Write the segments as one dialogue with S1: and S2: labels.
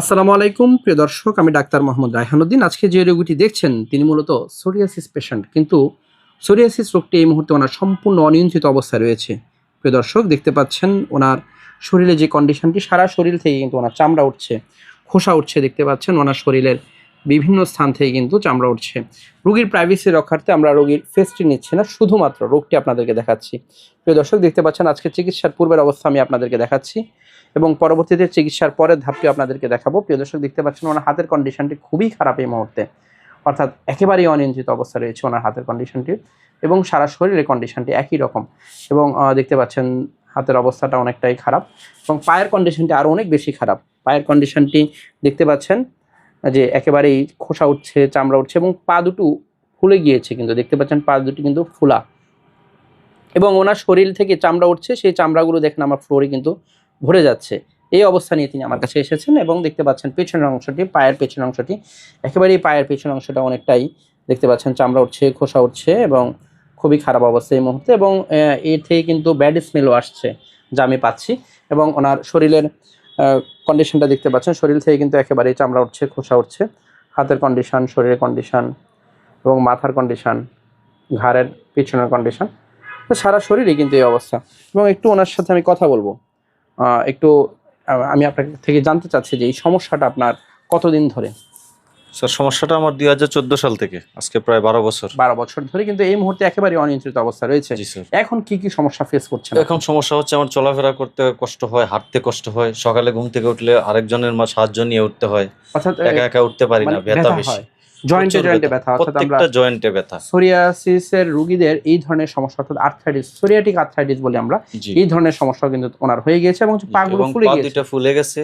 S1: আসসালামু আলাইকুম, প্রিয় দর্শক, আমি ডাক্তার মোহাম্মদ রায়হানুদ্দিন। আজকে যে রোগীটি দেখছেন, তিনি মূলত সোরিয়াসিস পেশেন্ট। কিন্তু সোরিয়াসিস রোগটি এই মুহূর্তে ওনার সম্পূর্ণ অনিয়ন্ত্রিত অবস্থায় রয়েছে। প্রিয় দর্শক, দেখতে পাচ্ছেন, ওনার শরীরে যে কন্ডিশনটি সারা শরীর থেকে কিন্তু ওনার চামড়া উঠছে, খোসা উঠছে, দেখতে পাচ্ছেন, ওনার শরীরের বিভিন্ন স্থান থেকে কিন্তু চামড়া উঠছে। রোগীর প্রাইভেসি রক্ষার্থে আমরা রোগীর ফেসটি নিচ্ছি না, শুধুমাত্র রোগটি আপনাদেরকে দেখাচ্ছি। প্রিয় দর্শক, দেখতে পাচ্ছেন আজকে চিকিৎসার পূর্বের অবস্থা আমি আপনাদেরকে দেখাচ্ছি এবং পরবর্তীতে চিকিৎসার পরের ধাপটি আপনাদেরকে দেখাবো। প্রিয় দর্শক, দেখতে পাচ্ছেন ওনার হাতের কন্ডিশনটি খুবই খারাপ এই মুহূর্তে। অর্থাৎ একেবারেই অনিয়ন্ত্রিত অবস্থা রয়েছে ওনার হাতের কন্ডিশনটি এবং সারা শরীরের কন্ডিশনটি একই রকম এবং দেখতে পাচ্ছেন হাতের অবস্থাটা অনেকটাই খারাপ এবং পায়ের কন্ডিশনটি আরও অনেক বেশি খারাপ। পায়ের কন্ডিশনটি দেখতে পাচ্ছেন যে একেবারেই খোসা উঠছে, চামড়া উঠছে এবং পা দুটো ফুলে গিয়েছে কিন্তু। দেখতে পাচ্ছেন পা দুটি কিন্তু ফুলা। এবং ওনার শরীর থেকে চামড়া উঠছে, সেই চামড়াগুলো দেখেন আমার ফ্লোরে কিন্তু ভরে যাচ্ছে। এই অবস্থা নিয়ে তিনি আমার কাছে এসেছেন এবং দেখতে পাচ্ছেন পেছনের অংশটি, পায়ের পেছনের অংশটি, একেবারেই পায়ের পেছনের অংশটা অনেকটাই দেখতে পাচ্ছেন চামড়া উঠছে, খোসা উঠছে এবং খুবই খারাপ অবস্থা এই মুহূর্তে এবং এর থেকে কিন্তু ব্যাড স্মেলও আসছে, যা আমি পাচ্ছি। এবং ওনার শরীরের কন্ডিশনটা দেখতে পাচ্ছেন। শরীর থেকে কিন্তু একেবারেই চামড়া উঠছে, খোসা উঠছে। হাতের কন্ডিশন শরীরের কন্ডিশন এবং মাথার কন্ডিশন ঘাড়ের পিছনের কন্ডিশন তো সারা শরীরই কিন্তু এই অবস্থা। এবং একটু ওনার সাথে আমি কথা বলব। একটু আমি আপনার থেকে জানতে চাচ্ছি যে এই সমস্যাটা আপনার কতদিন ধরে?
S2: স্যার সমস্যাটা আমার দুই হাজার চোদ্দ সাল থেকে। আজকে প্রায় বারো বছর।
S1: বারো বছর ধরে কিন্তু এই মুহূর্তে একেবারে অনিয়ন্ত্রিত অবস্থা রয়েছে। এখন কি কি সমস্যা ফেস করছেন
S2: এখন সমস্যা হচ্ছে আমার চলাফেরা করতে কষ্ট হয় হাঁটতে কষ্ট হয় সকালে ঘুম থেকে উঠলে আরেকজনের মা সাহায্য নিয়ে উঠতে হয়।
S1: অর্থাৎ
S2: একা একা উঠতে পারি না ব্যথা বেশি।
S1: জয়েন্টে জয়েন্টে
S2: ব্যথা।
S1: অর্থাৎ আমরা
S2: জয়েন্টে ব্যথা।
S1: সোরিয়াসিসের রোগীদের এই ধরনের সমস্যা অর্থাৎ আর্থ্রাইটিস সোরিয়াটিক আর্থ্রাইটিস বলি আমরা এই ধরনের সমস্যা কিন্তু ওনার হয়ে গিয়েছে এবং পাগুলো ফুলে
S2: গেছে।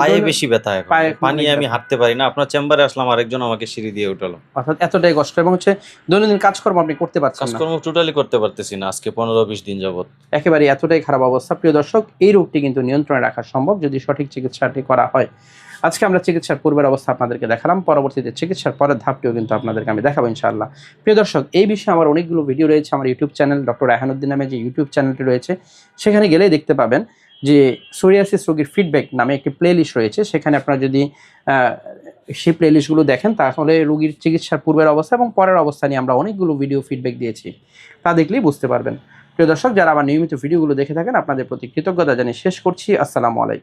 S2: পায়ে বেশি ব্যথা এখন। পানি আমি হাঁটতে পারি না আপনার চেম্বারে আসলাম আরেকজন আমাকে সিঁড়ি দিয়ে উঠালো।
S1: অর্থাৎ এতটাই কষ্ট এবং হচ্ছে দৈনন্দিন কাজকর্ম আপনি করতে পারছেন
S2: কাজকর্ম টোটালি করতে পারতেছি না আজকে পনেরো বিশ দিন যাবত
S1: একেবারে এতটাই খারাপ অবস্থা। প্রিয় দর্শক এই রোগটি কিন্তু নিয়ন্ত্রণে রাখা সম্ভব যদি সঠিক চিকিৎসাটি করা হয়। আজকে আমরা চিকিৎসার পূর্বের অবস্থা আপনাদেরকে দেখালাম পরবর্তীতে চিকিৎসার পরের ধাপটিও কিন্তু আপনাদেরকে আমি দেখাবো ইনশাআল্লাহ। প্রিয় দর্শক এই বিষয়ে আমার অনেকগুলো ভিডিও রয়েছে আমার ইউটিউব চ্যানেল ডক্টর রায়হানুদ্দিন নামে যে ইউটিউব চ্যানেলটি রয়েছে সেখানে গেলেই দেখতে পাবেন যে সোরিয়াসিস রোগীর ফিডব্যাক নামে একটি প্লেলিস্ট রয়েছে, সেখানে আপনারা যদি সেই প্লেলিস্টগুলো দেখেন, তাহলে রোগীর চিকিৎসার পূর্বের অবস্থা এবং পরের অবস্থা নিয়ে আমরা অনেকগুলো ভিডিও ফিডব্যাক দিয়েছি। তা দেখলেই বুঝতে পারবেন। প্রিয় দর্শক, যারা আমার নিয়মিত ভিডিওগুলো দেখে থাকেন, আপনাদের প্রতি কৃতজ্ঞতা জানিয়ে শেষ করছি। আসসালামু আলাইকুম।